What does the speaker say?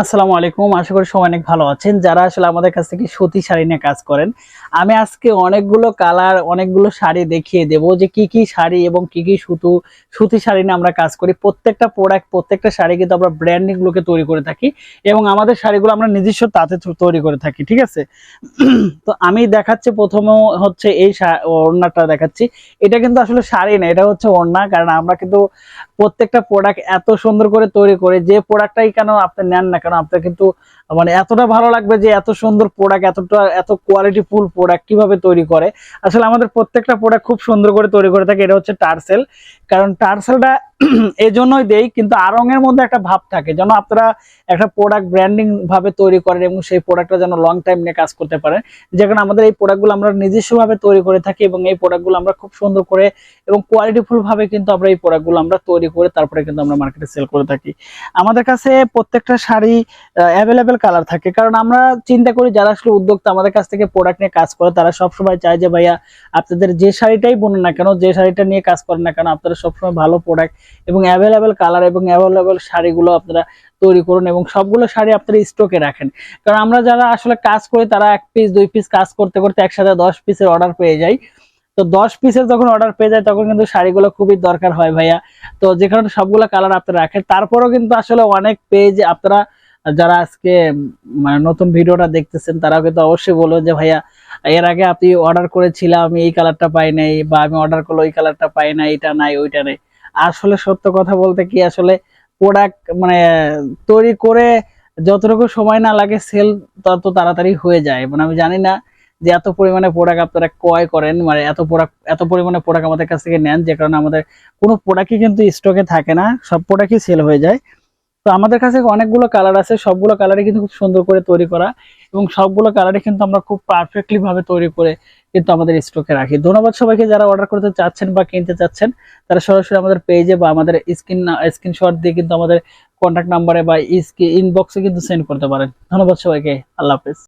আসসালামু আলাইকুম, আশা করি সবাই অনেক ভালো আছেন। যারা আসলে আমাদের কাছ থেকে সুতি শাড়ি নিয়ে কাজ করেন, আমি আজকে অনেকগুলো কালার, অনেকগুলো শাড়ি দেখিয়ে দেব যে কি কি শাড়ি এবং কি কি সুতো, সুতি শাড়ি নিয়ে আমরা কাজ করি। প্রত্যেকটা প্রোডাক্ট প্রত্যেকটা শাড়ি কিন্তু আমরা ব্র্যান্ডিং গুলোকে তৈরি করে থাকি এবং আমাদের শাড়িগুলো আমরা নিজস্ব তাতে তৈরি করে থাকি, ঠিক আছে? তো আমি দেখাচ্ছি প্রথমে হচ্ছে এই ওড়নাটা দেখাচ্ছি। এটা কিন্তু আসলে শাড়ি না, এটা হচ্ছে ওড়না। কারণ আমরা কিন্তু প্রত্যেকটা প্রোডাক্ট এত সুন্দর করে তৈরি করে, যে প্রোডাক্টটাই কেন আপনি নেন না কেন আপনার কিন্তু মানে এতটা ভালো লাগবে যে এত সুন্দর প্রোডাক্ট এতটা, এত কোয়ালিটি ফুল প্রোডাক্ট কীভাবে তৈরি করে। আসলে আমাদের প্রত্যেকটা প্রোডাক্ট খুব সুন্দর করে তৈরি করে থাকে, এটা হচ্ছে টার্সেল কারণ টার্সেলটা এই জন্যই দেই, কিন্তু আরঙের মধ্যে একটা ভাব থাকে, যেন আপনারা একটা প্রোডাক্ট ব্র্যান্ডিং ভাবে তৈরি করেন এবং সেই প্রোডাক্টটা যেন লং টাইম নিয়ে কাজ করতে পারেন। যেখানে আমাদের এই প্রোডাক্টগুলো আমরা নিজস্বভাবে তৈরি করে থাকি এবং এই প্রোডাক্টগুলো আমরা খুব সুন্দর করে এবং কোয়ালিটিফুল ভাবে কিন্তু আমরা এই প্রোডাক্টগুলো আমরা তৈরি করে তারপরে কিন্তু আমরা মার্কেটে সেল করে থাকি। আমাদের কাছে প্রত্যেকটা শাড়ি অ্যাভেলেবেল কালার থাকে, কারণ আমরা চিন্তা করি যারা আসলে উদ্যোক্তা আমাদের কাছ থেকে প্রোডাক্ট নিয়ে কাজ করে, তারা সবসময় চায় যে, ভাইয়া, আপনাদের যে শাড়িটাই বোনেন না কেন, যে শাড়িটা নিয়ে কাজ করেন না কেন, আপনারা সবসময় ভালো প্রোডাক্ট এবং অ্যাভেলেবেল কালার এবং অ্যাভেলেবেল শাড়িগুলো আপনারা তৈরি করুন এবং সবগুলো শাড়ি আপনারা স্টকে রাখেন। কারণ আমরা যারা আসলে কাজ করি, তারা এক পিস দুই পিস কাজ করতে করতে একসাথে দশ পিসের অর্ডার পেয়ে যায় তো দশ পিসের যখন অর্ডার পেয়ে যায় তখন কিন্তু শাড়িগুলো খুবই দরকার হয় ভাইয়া। তো যে কারণে সবগুলো কালার আপনারা রাখেন। তারপরেও কিন্তু আসলে অনেক পেজ আপনারা যারা আজকে মানে নতুন ভিডিওটা দেখতেছেন তারা কিন্তু অবশ্যই বলবেন যে, ভাইয়া, এর আগে আপনি অর্ডার করেছিলাম আমি এই কালারটা পাই নাই বা আমি অর্ডার করলে ওই কালারটা পাই না এটা নাই, ওইটা নাই। আসলে সত্য কথা বলতে কি, আসলে প্রোডাক্ট মানে তৈরি করে যতটুকু সময় না লাগে সেল তত তাড়াতাড়ি হয়ে যায়। মানে আমি জানি না যে এত পরিমাণে প্রোডাক্ট আপনারা ক্রয় করেন মানে এত প্রোডাক্ট এত পরিমাণে প্রোডাক্ট আমাদের কাছ থেকে নেন, যে কারণে আমাদের কোনো প্রোডাক্টই কিন্তু স্টকে থাকে না, সব প্রোডাক্টই সেল হয়ে যায়। তো আমাদের কাছে অনেকগুলো কালার আছে, সবগুলো কালারই কিন্তু খুব সুন্দর করে তৈরি করা এবং সবগুলো কালারই কিন্তু আমরা খুব পারফেক্টলি ভাবে তৈরি করে কিন্তু আমাদের স্টকে রাখি। ধন্যবাদ সবাইকে যারা অর্ডার করতে চাচ্ছেন বা কিনতে চাচ্ছেন। তারা সরাসরি আমাদের পেজে বা আমাদের স্ক্রিন স্ক্রিনশট দিয়ে কিন্তু আমাদের কন্ট্যাক্ট নাম্বারে বা ইনবক্সে কিন্তু সেন্ড করতে পারেন। ধন্যবাদ সবাইকে। আল্লাহ হাফেজ।